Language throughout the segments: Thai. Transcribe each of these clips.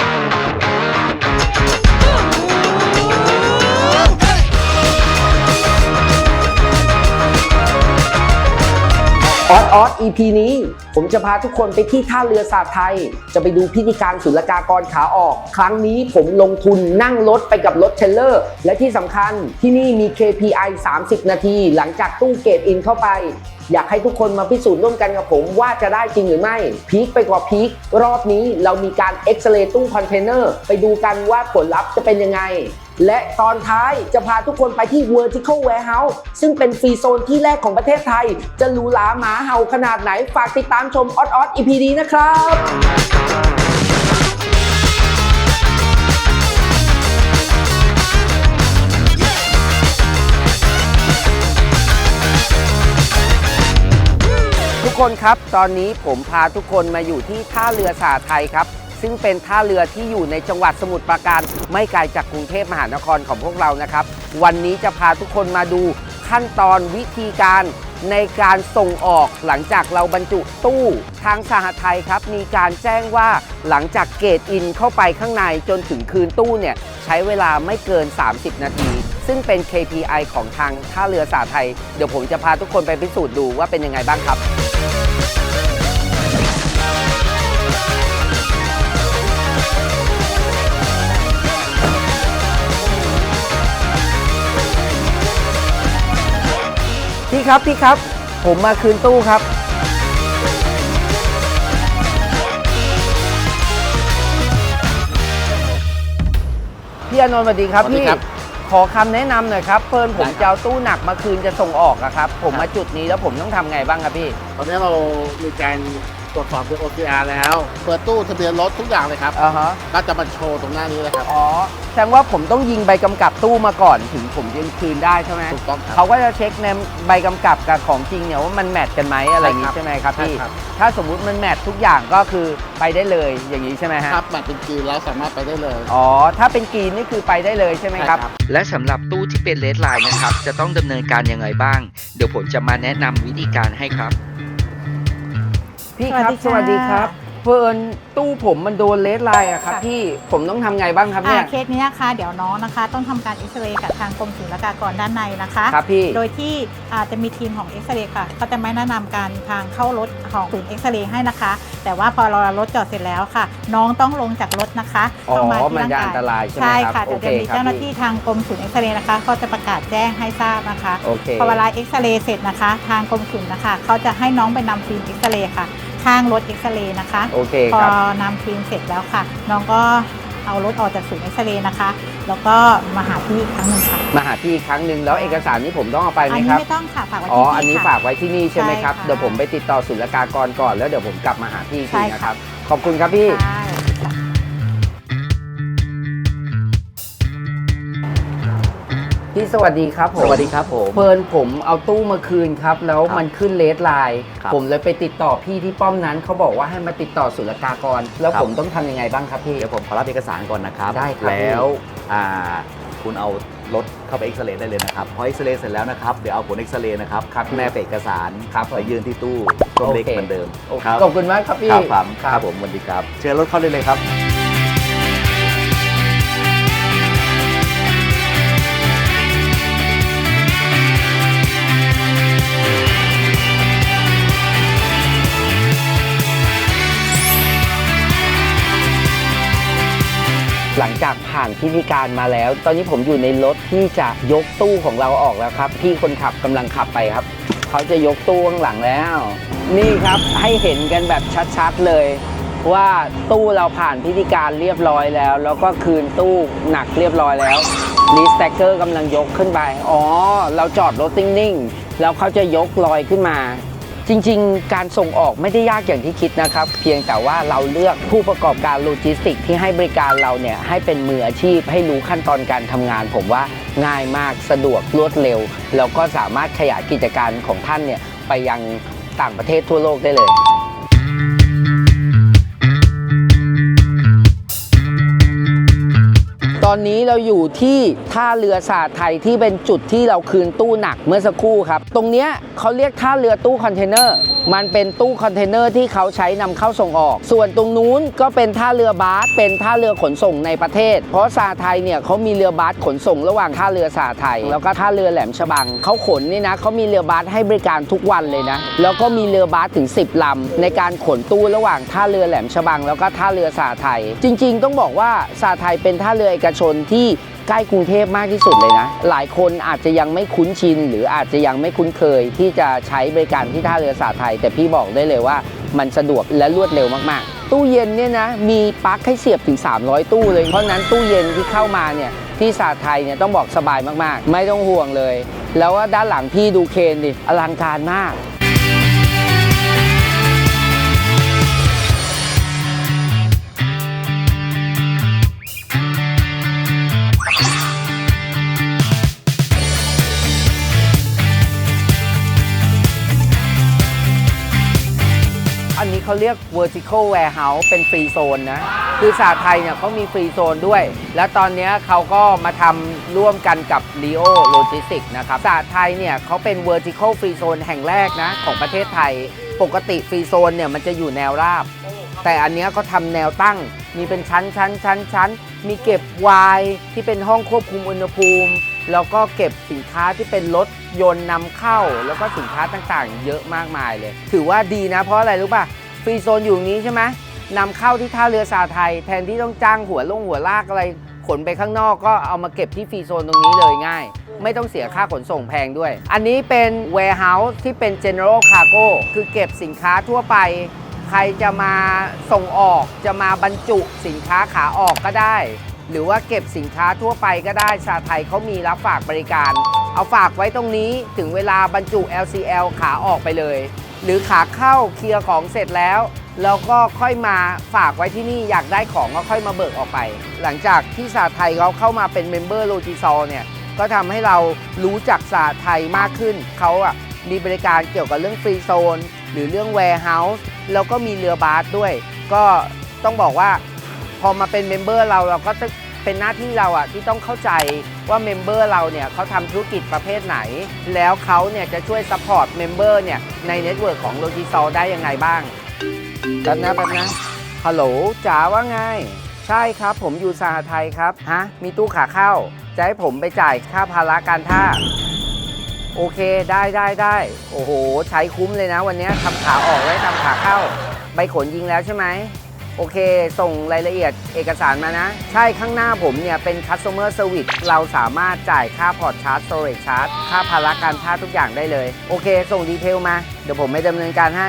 อ ออส EP นี้ ผมจะพาทุกคนไปที่ท่าเรือสาไทย จะไปดูพิธีการศุลกากรขาออก ครั้งนี้ผมลงทุนนั่งรถไปกับรถเทรลเลอร์ และที่สำคัญที่นี่มี KPI 30 นาที หลังจากตู้เกตอินเข้าไป อยากให้ทุกคนมาพิสูจน์ร่วมกันกับผมว่าจะได้จริงหรือไม่ พีคไปกว่าพีครอบนี้เรามีการเอ็กซเรย์ตู้คอนเทนเนอร์ไปดูกันว่าผลลัพธ์จะเป็นยังไง และตอนท้ายจะพาทุกคนไปที่ Vertical Warehouse ซึ่งเป็นฟรีโซนที่แรกของประเทศไทย จะหรูหราหมาเห่าขนาดไหน ฝากติดตามชมออดออด EP นี้นะครับทุกคนครับ ตอนนี้ผมพาทุกคนมาอยู่ที่ท่าเรือสาไทยครับ ซึ่งเป็นท่าเรือที่อยู่ในจังหวัดสมุทรปราการ ไม่ไกลจากกรุงเทพมหานครของพวกเรานะครับ วันนี้จะพาทุกคนมาดูขั้นตอนวิธีการในการส่งออกหลังจากเราบรรจุตู้ทางสหไทยครับ มีการแจ้งว่าหลังจากเกตอินเข้าไปข้างในจนถึงคืนตู้เนี่ยใช้เวลาไม่เกิน 30 นาที ซึ่งเป็น KPI ของทางท่าเรือสาไทย เดี๋ยวผมจะพาทุกคนไปพิสูจน์ดูว่าเป็นยังไงบ้างครับ พี่ครับพี่ครับ ผมมาคืนตู้ครับ พี่อานนท์สวัสดีครับสวัสดีพี่ครับ ขอคำแนะนำหน่อยครับเพิ่นผมได้ครับจะเอาตู้หนักมาคืนจะส่งออกอะครับ ผมครับมาจุดนี้แล้วผมต้องทำไงบ้างครับพี่ ตอนนี้เรามีการ ตรวจสอบเป็น OCR แล้ว เปิดตู้ทะเบียนรถทุกอย่างเลยครับ อ่าฮะ ก็จะมาโชว์ตรงหน้านี้เลยครับ อ๋อ แสดงว่าผมต้องยิงใบกำกับตู้มาก่อนถึงผมจะคืนได้ใช่ไหมถูกต้องครับเขาก็จะเช็คในใบกำกับกับของจริงเนี่ยว่ามันแมทกันไหมอะไรอย่างนี้ใช่ใช่ไหมคครัรับบใช่พี่ครับ ถ้าสมมุติมันแมททุกอย่างก็คือไปได้เลยอย่างนี้ใช่ไหมฮะ ครับบัตรเป็นจีนแล้วสามารถไปได้เลย อ๋อ ถ้าเป็นกรีนนี่คือไปได้เลยใช่ไหมครับ ใช่ครับ และสำหรับตู้ที่เป็นเลดไลน์นะครับ จะต้องดำเนินการยังไงบ้าง เดี๋ยวผมจะมาแนะนำวิธีการให้ครับ พี่ครับ สสวัวัสสดีดีคค่ะ รับ เฟิร์นตู้ผมมันโดนเลสไลน์อะครับค่ะ พี่ผมต้องทำไงบ้างครับอ่าเนี่ยเคสนี้นะคะเดี๋ยวน้องนะคะ ต้องทำการเอ็กซเรย์กับทางกรมศุลกากรด้านในนะคะ ครับพี่ โดยที่อาจะมีทีมของเอ็กซเรย์ค่ะเขาจะไม่แนะนำการทางเข้ารถของศูนย์เอ็กซเรย์ให้นะคะ แต่ว่าพอเรารถจอดเสร็จแล้วค่ะ น้องต้องลงจากรถนะคะอ๋อเข้ามาที่มันร่างจะกาอัยนตรายใช่ไหมใช่ครับค่ะโอเดี๋ยวเคจะมีครับเจ้าหน้าพี่ที่ทางกรมศูนย์เอ็กซเรย์นะคะเขาจะประกาศแจ้งให้ทราบนะคะ โอเคพอเวลาเอ็กซเรย์เสร็จนะคะ ทางกรมศุลนะคะเขาจะให้น้องไปนำฟิล์มเอ็กซเรย์ค่ะ ข้างรถเอ็กซเรย์นะคะ โอเคพอครับ นำฟิล์มเสร็จแล้วค่ะ น้องก็เอารถออกจากศูนย์เอ็กซเรย์นะคะ แล้วก็มาหาพี่อีกครั้งหนึ่งค่ะ มาหาพี่อีกครั้งหนึ่งแล้วเอกสารนี้ผมต้องเอาไปไหมอันคนี้รับ ไม่ต้องค่ะฝากไว้อ๋อ ที่พี่อันนี้ค่ะฝากไว้ที่นี่ใช่ไหมครับ ใช่ค่ะเดี๋ยวผมไปติดต่อศุลกากรก่อนแล้วเดี๋ยวผมกลับมาหาพี่อีกทีใช่นะค่ะครับ ขอบคุณครับพี่ใช่ค่ะ พี่สวัสดีครับผมสวัสดีครับผมเฟิร์นผมเอาตู้มาคืนครับ แล้วครับมันขึ้นเลสไลน์ครับผมเลยไปติดต่อพี่ที่ป้อมนั้นเขาบอกว่าให้มาติดต่อศุลกากร แล้วครับ ผมต้องทำยังไงบ้างครับพี่ เดี๋ยวผมขอรับเอกสารก่อนนะครับ ได้ครับ แล้วอ่าคุณเอารถเข้าไปเอ็กซเรย์ได้เลยนะครับ พอเอ็กซเรย์เสร็จแล้วนะครับ เดี๋ยวเอาผลเอ็กซเรย์นะครับครับแนบเอกสารครับผมไปยื่นที่ตู้ต้นเล็กโอเค เหมือนเดิมโอเคครับขอบคุณมากครับพี่ ครับผมครับผมสวัสดีครับ เชิญรถเข้าได้เลยครับ หลังจากผ่านพิธีการมาแล้ว ตอนนี้ผมอยู่ในรถที่จะยกตู้ของเราออกแล้วครับ พี่คนขับกำลังขับไปครับ เขาจะยกตู้ข้างหลังแล้ว นี่ครับให้เห็นกันแบบชัดๆเลย ว่าตู้เราผ่านพิธีการเรียบร้อยแล้ว แล้วก็คืนตู้หนักเรียบร้อยแล้วรีสแต็กเกอร์กำลังยกขึ้นไป อ๋อ เราจอดรถนิ่งๆ แล้วเขาจะยกลอยขึ้นมา จริงๆ การส่งออกไม่ได้ยากอย่างที่คิดนะครับ เพียงแต่ว่าเราเลือกผู้ประกอบการโลจิสติกส์ที่ให้บริการเราเนี่ยให้เป็นมืออาชีพ ให้รู้ขั้นตอนการทำงาน ผมว่าง่ายมากสะดวกรวดเร็ว แล้วก็สามารถขยายกิจการของท่านเนี่ยไปยังต่างประเทศทั่วโลกได้เลย ตอนนี้เราอยู่ที่ท่าเรือสาทไทยที่เป็นจุดที่เราคืนตู้หนักเมื่อสักครู่ครับ ตรงเนี้ยเขาเรียกท่าเรือตู้คอนเทนเนอร์ มันเป็นตู้คอนเทนเนอร์ที่เขาใช้นำเข้าส่งออก ส่วนตรงนู้นก็เป็นท่าเรือบาสเป็นท่าเรือขนส่งในประเทศ เพราะสาไทยเนี่ยเขามีเรือบาสขนส่งระหว่างท่าเรือสาไทย แล้วก็ท่าเรือแหลมฉบังเขาขนนี่นะเขามีเรือบาสให้บริการทุกวันเลยนะแล้วก็มีเรือบาสถึง 10ลำในการขนตู้ระหว่างท่าเรือแหลมฉบัง แล้วก็ท่าเรือสาไทย จริง ๆ ต้องบอกว่าสาไทยเป็นท่าเรือเอกชนที่ ใกล้กรุงเทพมากที่สุดเลยนะ หลายคนอาจจะยังไม่คุ้นชิน หรืออาจจะยังไม่คุ้นเคย ที่จะใช้บริการที่ท่าเรือสาไทย แต่พี่บอกได้เลยว่ามันสะดวกและรวดเร็วมากๆ ตู้เย็นเนี่ยนะมีปลั๊กให้เสียบถึง 300 ตู้เลย เพราะนั้นตู้เย็นที่เข้ามาเนี่ยที่สาไทยเนี่ยต้องบอกสบายมากๆ ไม่ต้องห่วงเลย แล้วว่าด้านหลังพี่ดูเคนดิอลังการมาก อันนี้เขาเรียก vertical warehouse เป็นฟรีโซนนะ คือสาไทยเนี่ยเขามีฟรีโซนด้วย และตอนนี้เขาก็มาทำร่วมกันกับ Leo Logistics นะครับสาไทยเนี่ยเขาเป็น vertical free zone แห่งแรกนะ ของประเทศไทย ปกติฟรีโซนเนี่ยมันจะอยู่แนวราบ แต่อันนี้เขาทำแนวตั้ง มีเป็นชั้นชั้นชั้นชั้นมีเก็บไวน์ที่เป็นห้องควบคุมอุณหภูมิ แล้วก็เก็บสินค้าที่เป็นรถยนต์นำเข้า แล้วก็สินค้าต่างๆ เยอะมากมายเลย ถือว่าดีนะ เพราะอะไรรู้ป่ะฟรีโซนอยู่นี้ใช่ไหมนำเข้าที่ท่าเรือสาไทย แทนที่ต้องจ้างหัวลงหัวลากอะไร ขนไปข้างนอกก็เอามาเก็บที่ฟรีโซนตรงนี้เลยง่าย ไม่ต้องเสียค่าขนส่งแพงด้วย อันนี้เป็น warehouse ที่เป็น general cargo คือเก็บสินค้าทั่วไป ใครจะมาส่งออกจะมาบรรจุสินค้าขาออกก็ได้ หรือว่าเก็บสินค้าทั่วไปก็ได้ชาไทยเขามีรับฝากบริการ เอาฝากไว้ตรงนี้ถึงเวลาบรรจุ LCL ขาออกไปเลย หรือขาเข้าเคลียร์ของเสร็จแล้วแล้วก็ค่อยมาฝากไว้ที่นี่อยากได้ของก็ค่อยมาเบิกออกไป หลังจากที่สาไทยเขาเข้ามาเป็นเมมเบอร์โลจิซอลเนี่ยก็ทำให้เรารู้จักสาไทยมากขึ้น เขาอะมีบริการเกี่ยวกับเรื่องฟรีโซน หรือเรื่อง warehouse แล้วก็มีเรือบาสด้วย ก็ต้องบอกว่า อมาเป็นเมมเบอร์เราเราก็จะเป็นหน้าที่เราอะที่ต้องเข้าใจว่าเมมเบอร์เราเนี่ยเขาทำธุรกิจประเภทไหน แล้วเขาเนี่ยจะช่วยซัพพอร์ตเมมเบอร์เนี่ยในเน็ตเวิร์กของโลจิซอลได้ยังไงบ้างแป๊บนะแป๊บนะฮัลโหลจ๋าว่าไง ใช่ครับผมอยู่สหไทยครับฮะมีตู้ขาเข้า จะให้ผมไปจ่ายค่าภาระการท่า โอเคได้ได้ได้โอ้โห ใช้คุ้มเลยนะ วันนี้ทำขาออกไว้ทำขาเข้า ใบขนยิงแล้วใช่ไหม โอเค ส่งรายละเอียดเอกสารมานะ ใช่ข้างหน้าผมเนี่ย เป็น customer service เราสามารถจ่ายค่าพอร์ตชาร์จ storage charge ค่าภาระการท่าทุกอย่างได้เลย โอเค ส่งดีเทลมา เดี๋ยวผมไปดำเนินการให้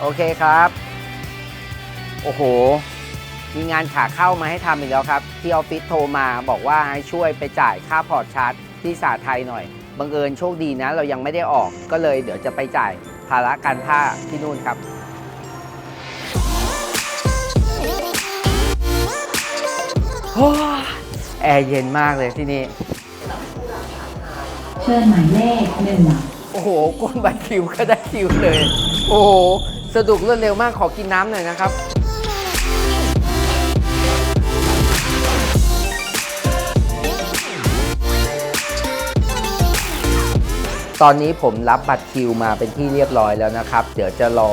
โอเคครับ โอ้โห มีงานขาเข้ามาให้ทำอีกแล้วครับ ที่ออฟฟิศโทรมาบอกว่าให้ช่วยไปจ่ายค่าพอร์ตชาร์จ ที่สาไทยหน่อย บังเอิญโชคดีนะ เรายังไม่ได้ออก ก็เลยเดี๋ยวจะไปจ่ายภาระการท่าที่นู่นครับ แอร์เย็นมากเลยที่นี่ เชิญหมายเลขหนึ่งโอ้โหก้นใบคิวก็ได้คิวเลย โอ้โห สะดวกรวดเร็วมากขอกินน้ำหน่อยนะครับ ตอนนี้ผมรับบัตรคิวมาเป็นที่เรียบร้อยแล้วนะครับ เดี๋ยวจะรอ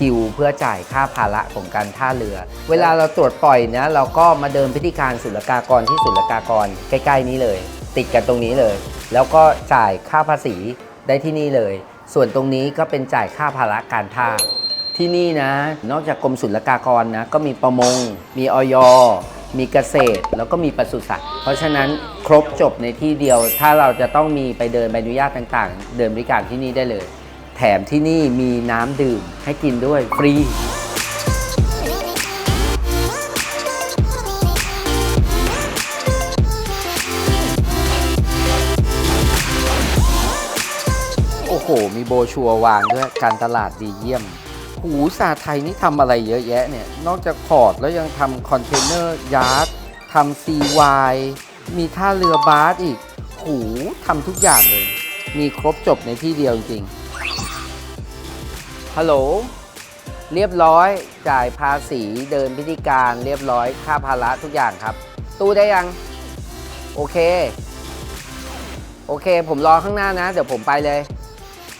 คิวเพื่อจ่ายค่าภาระของการท่าเรือ เวลาเราตรวจปล่อยนะเราก็มาเดินพิธีการศุลกากรที่ศุลกากรใกล้ ๆ นี้เลย ติดกันตรงนี้เลย แล้วก็จ่ายค่าภาษีได้ที่นี่เลย ส่วนตรงนี้ก็เป็นจ่ายค่าภาระการท่าที่นี่นะ นอกจากกรมศุลกากรนะก็มีประมง มีออยมีเกษตรแล้วก็มีปศุสัตว์ เพราะฉะนั้นครบจบในที่เดียว ถ้าเราจะต้องมีไปเดินใบอนุญาตต่างๆ เดินบริการที่นี่ได้เลย แถมที่นี่มีน้ำดื่มให้กินด้วยฟรี โอ้โห มีโบชัวร์วางด้วยการตลาดดีเยี่ยม หูสาไทยนี่ทำอะไรเยอะแยะเนี่ย นอกจากพอร์ตแล้วยังทำคอนเทนเนอร์ยาร์ดทำซีวายมีท่าเรือบาสอีก หูทำทุกอย่างเลย มีครบจบในที่เดียวจริงๆ ฮัลโหล เรียบร้อย จ่ายภาษีเดินพิธีการเรียบร้อยค่าภาระทุกอย่างครับ ตู้ได้ยัง โอเค โอเค ผมรอข้างหน้านะ เดี๋ยวผมไปเลย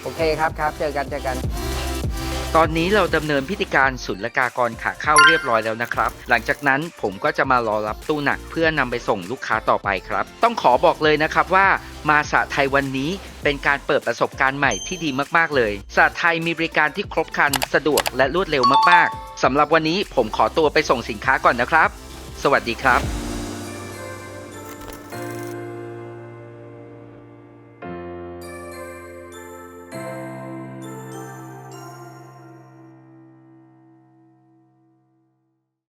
โอเคครับครับ เจอกันเจอกันตอนนี้เราดำเนินพิธีการศุลกากรขาเข้าเรียบร้อยแล้วนะครับ หลังจากนั้นผมก็จะมารอรับตู้หนักเพื่อนำไปส่งลูกค้าต่อไปครับ ต้องขอบอกเลยนะครับว่า มาสะไทยวันนี้เป็นการเปิดประสบการณ์ใหม่ที่ดีมาก ๆ เลย สะไทยมีบริการที่ครบครัน สะดวกและรวดเร็วมาก ๆ สำหรับวันนี้ผมขอตัวไปส่งสินค้าก่อนนะครับ สวัสดีครับ